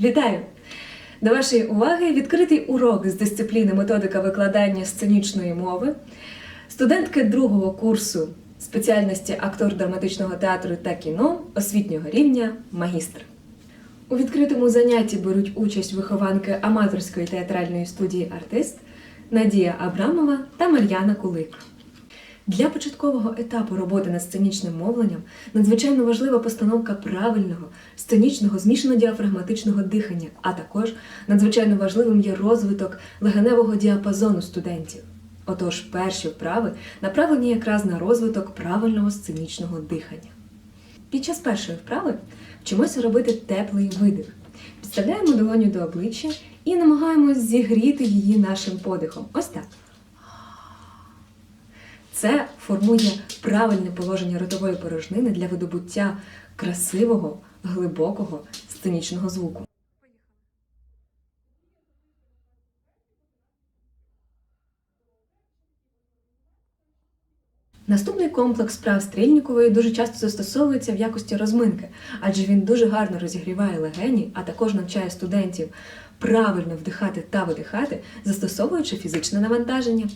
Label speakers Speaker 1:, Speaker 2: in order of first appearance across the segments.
Speaker 1: Вітаю! До вашої уваги відкритий урок з дисципліни методика викладання сценічної мови студентки другого курсу спеціальності актор драматичного театру та кіно освітнього рівня магістр. У відкритому занятті беруть участь вихованки аматорської театральної студії Артист Надія Абрамова та Мар'яна Кулик. Для початкового етапу роботи над сценічним мовленням надзвичайно важлива постановка правильного сценічного змішано-діафрагматичного дихання, а також надзвичайно важливим є розвиток легеневого діапазону студентів. Отож, перші вправи направлені якраз на розвиток правильного сценічного дихання. Під час першої вправи вчимося робити теплий видих. Підставляємо долоню до обличчя і намагаємось зігріти її нашим подихом. Ось так. Це формує правильне положення ротової порожнини для видобуття красивого, глибокого сценічного звуку. Наступний комплекс справ стрільникової дуже часто застосовується в якості розминки, адже він дуже гарно розігріває легені, а також навчає студентів правильно вдихати та видихати, застосовуючи фізичне навантаження.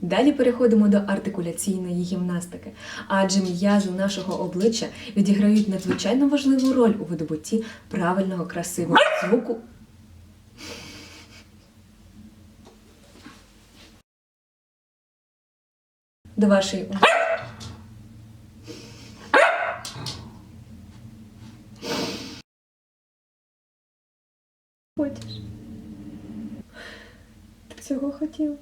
Speaker 1: Далі переходимо до артикуляційної гімнастики, адже м'язи нашого обличчя відіграють надзвичайно важливу роль у видобутті правильного красивого звуку. До вашої уваги. Хочеш? Ти цього хотів?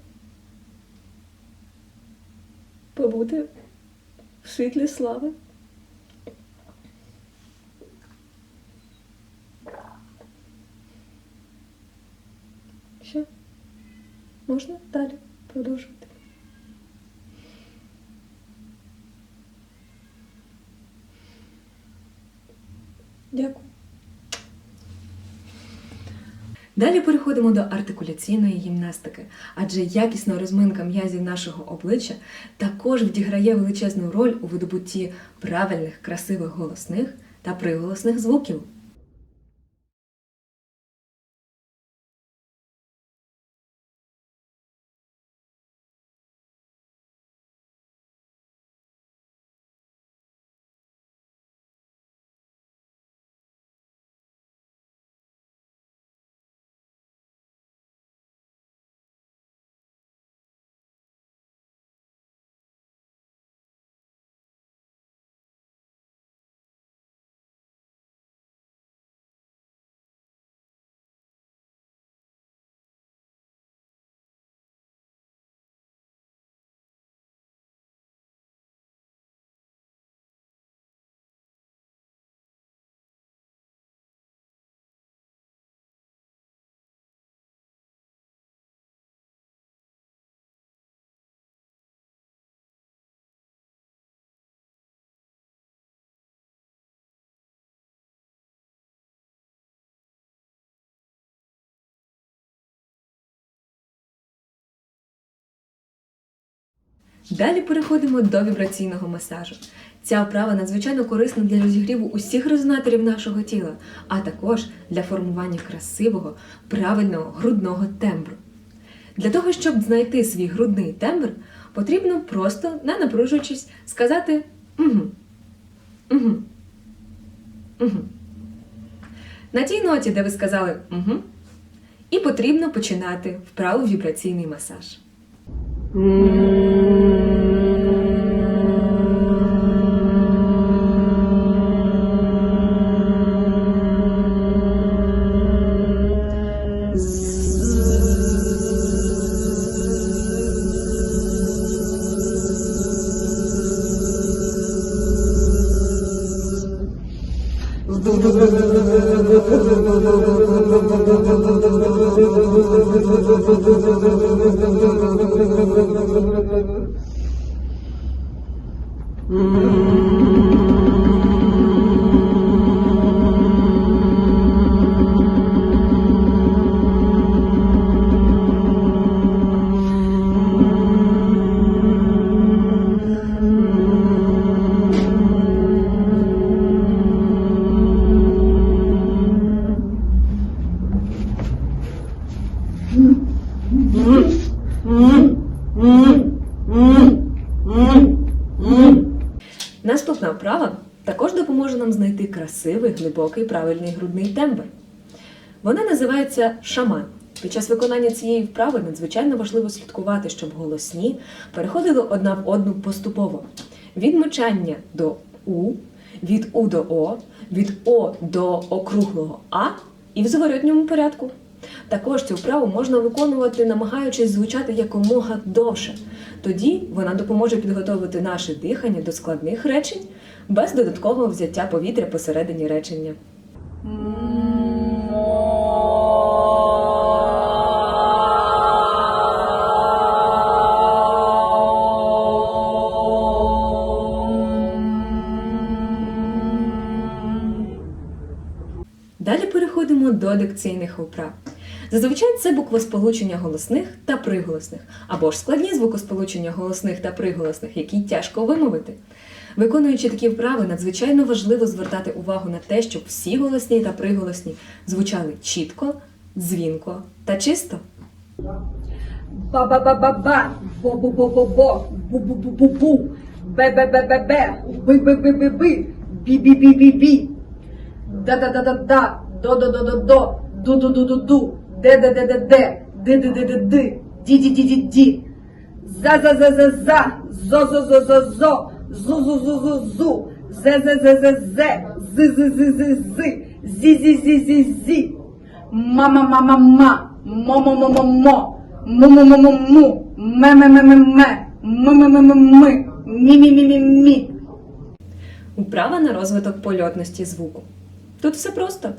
Speaker 1: Побути в світлі слави. Ще? Можна далі продовжувати? Дякую. Далі переходимо до артикуляційної гімнастики, адже якісна розминка м'язів нашого обличчя також відіграє величезну роль у видобутті правильних, красивих голосних та приголосних звуків. Далі переходимо до вібраційного масажу. Ця вправа надзвичайно корисна для розігріву усіх резонаторів нашого тіла, а також для формування красивого, правильного грудного тембру. Для того, щоб знайти свій грудний тембр, потрібно просто, не напружуючись, сказати угу. Угу. Угу. На тій ноті, де ви сказали угу, і потрібно починати вправу вібраційний масаж. Красивий, глибокий, правильний грудний тембр. Вона називається шаман. Під час виконання цієї вправи надзвичайно важливо слідкувати, щоб голосні переходили одна в одну поступово. Від мочання до У, від У до О, від О до округлого А і в зворотньому порядку. Також цю вправу можна виконувати, намагаючись звучати якомога довше. Тоді вона допоможе підготовити наше дихання до складних речень без додаткового взяття повітря посередині речення. Далі переходимо до дикційних вправ. Зазвичай це буквосполучення голосних та приголосних, або ж складні звукосполучення голосних та приголосних, які тяжко вимовити. Виконуючи такі вправи, надзвичайно важливо звертати увагу на те, щоб всі голосні та приголосні звучали чітко, дзвінко та чисто.
Speaker 2: Ба-ба-ба-ба-ба, бо-бо-бо-бо-бо, бу-бу-бу-бу-бу, бе-бе-бе-бе-бе, би-би-би-би-би, бі-бі-бі-бі-бі. Да-да-да-да-да, до-до-до-до-до, ду-ду-ду-ду-ду, де-де-де-де-де, ди-ди-ди-ди-ди. За-за-за-за-за, зо-зо-зо-зо-зо, зу-зу-зу-зу-зу, зе-зе-зе-зе-зе, зи-зи-зи-зи-зи, зі-зі-зі-зі-зі. Мама-мама-ма, мо-мо-мо-мо-мо, му-му-му-му-му, ме-ме-ме-ме-ме, ми-ми-ми-ми-ми, мі-мі-мі-мі-мі.
Speaker 1: Управа на розвиток польотності звуку. Тут все просто.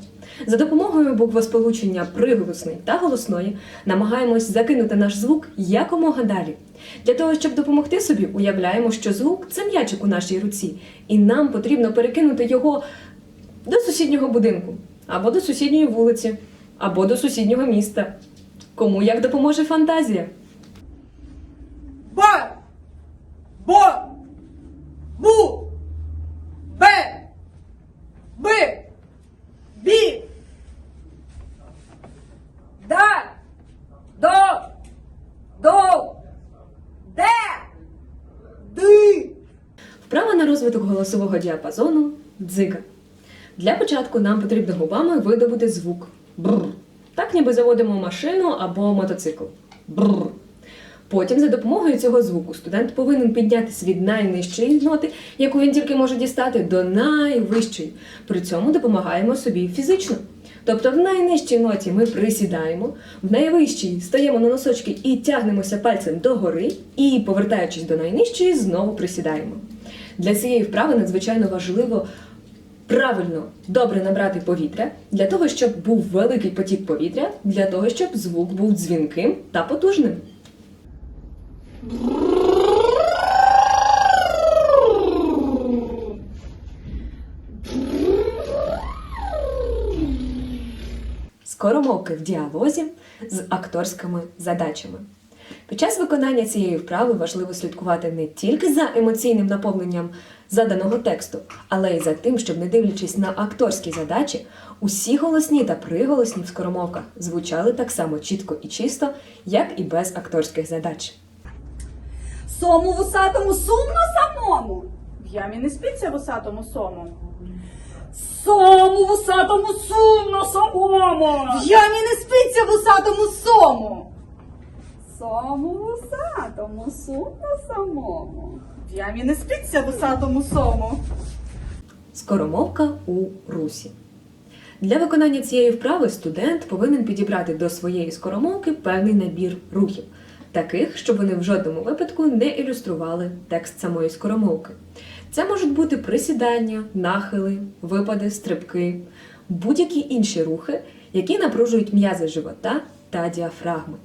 Speaker 1: За допомогою буквосполучення приголосної та голосної намагаємось закинути наш звук якомога далі. Для того, щоб допомогти собі, уявляємо, що звук це м'ячик у нашій руці, і нам потрібно перекинути його до сусіднього будинку, або до сусідньої вулиці, або до сусіднього міста. Кому як допоможе фантазія?
Speaker 2: Ба, бо, бу, бе, би, бі, да, до, до, де, ди.
Speaker 1: Вправа на розвиток голосового діапазону дзига. Для початку нам потрібно губами видобути звук бр. Так ніби заводимо машину або мотоцикл. Бр. Потім за допомогою цього звуку студент повинен піднятися від найнижчої ноти, яку він тільки може дістати, до найвищої. При цьому допомагаємо собі фізично. Тобто в найнижчій ноті ми присідаємо, в найвищій стаємо на носочки і тягнемося пальцем догори, і, повертаючись до найнижчої, знову присідаємо. Для цієї вправи надзвичайно важливо правильно добре набрати повітря, для того, щоб був великий потік повітря, для того, щоб звук був дзвінким та потужним. Скоромовки в діалозі з акторськими задачами. Під час виконання цієї вправи важливо слідкувати не тільки за емоційним наповненням заданого тексту, але й за тим, щоб, не дивлячись на акторські задачі, усі голосні та приголосні в скоромовках звучали так само чітко і чисто, як і без акторських задач.
Speaker 2: Сому вусатому сумно самому.
Speaker 3: В ямі не спиться вусатому сому.
Speaker 2: Сому вусатому сумно самому. В ямі не спиться вусатому сому. Сому вусатому сумно самому.
Speaker 3: В ямі не спиться вусатому сому.
Speaker 1: Скоромовка у русі. Для виконання цієї вправи студент повинен підібрати до своєї скоромовки певний набір рухів, таких, щоб вони в жодному випадку не ілюстрували текст самої скоромовки. Це можуть бути присідання, нахили, випади, стрибки, будь-які інші рухи, які напружують м'язи живота та діафрагми.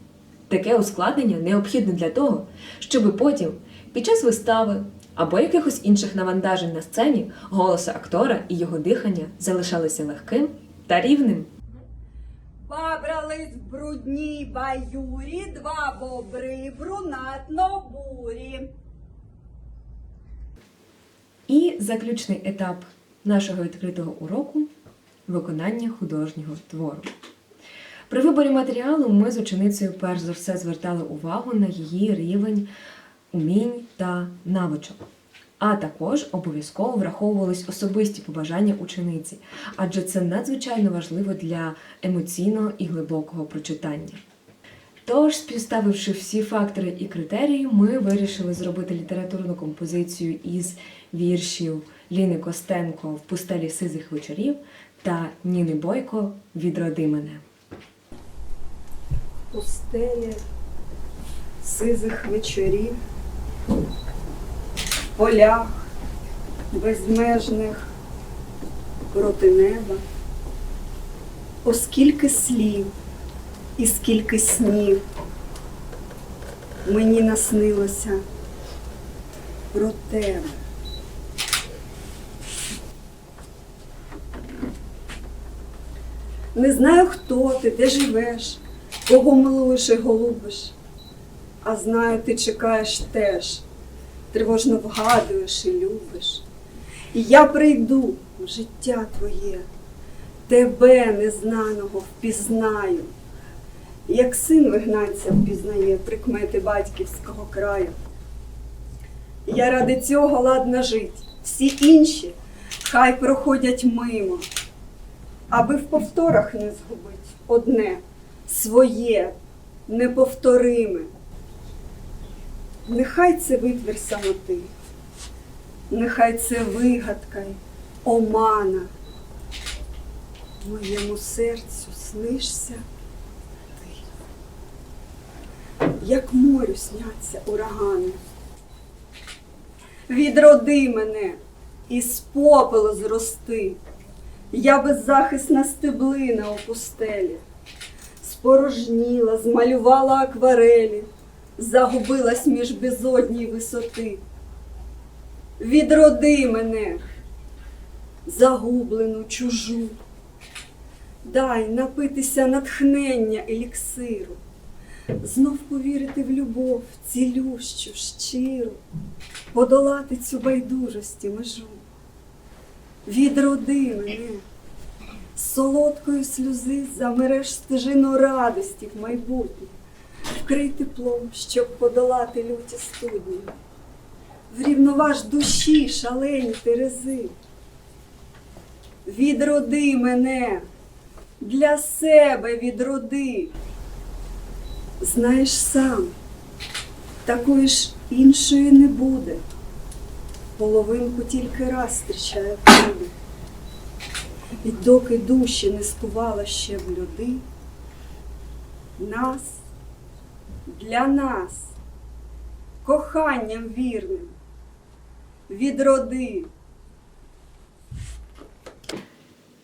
Speaker 1: Таке ускладнення необхідне для того, щоб потім, під час вистави або якихось інших навантажень на сцені, голос актора і його дихання залишалися легким та рівним.
Speaker 2: Бабрались в брудній баюрі, два бобри брунатно бурі.
Speaker 1: І заключний етап нашого відкритого уроку виконання художнього твору. При виборі матеріалу ми з ученицею перш за все звертали увагу на її рівень умінь та навичок. А також обов'язково враховувались особисті побажання учениці, адже це надзвичайно важливо для емоційного і глибокого прочитання. Тож, співставивши всі фактори і критерії, ми вирішили зробити літературну композицію із віршів Ліни Костенко в пустелі сизих вечорів та Ніни Бойко Відроди мене.
Speaker 2: Пустелі сизих вечорів, полях безмежних проти неба. Оскільки слів і скільки снів мені наснилося про тебе. Не знаю, хто ти, де живеш, кого милуєш і голубиш, а знаю, ти чекаєш теж, тривожно вгадуєш і любиш. І я прийду в життя твоє, тебе незнаного впізнаю, як син вигнанця впізнає прикмети батьківського краю. Я ради цього ладна жить, всі інші хай проходять мимо аби в повторах не згубить одне своє, неповториме. Нехай це витвір самоти, нехай це вигадка омана. Моєму серцю снишся ти, як морю сняться урагани. Відроди мене із попелу зрости. Я беззахисна стеблина у пустелі, спорожніла, змалювала акварелі, загубилась між безодній висоти. Відроди мене, загублену чужу, дай напитися натхнення еліксиру, знов повірити в любов, цілющу, щиру, подолати цю байдужості межу. Відроди мене, солодкою сльози замереш стежину радості в майбутнє, вкрий теплом, щоб подолати люті студні, врівноваж душі шалені терези. Відроди мене, для себе відроди. Знаєш сам, такої ж іншої не буде половинку тільки раз зустрічає люди. І доки душі не скувала ще в люди, нас, для нас, коханням вірним, відроди.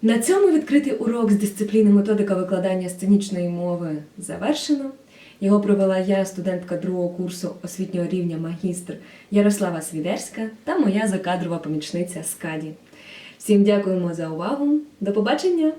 Speaker 1: На цьому відкритий урок з дисципліни методика викладання сценічної мови завершено. Його провела я, студентка другого курсу освітнього рівня магістр Ярослава Свідерська та моя закадрова помічниця Скаді. Всім дякуємо за увагу. До побачення!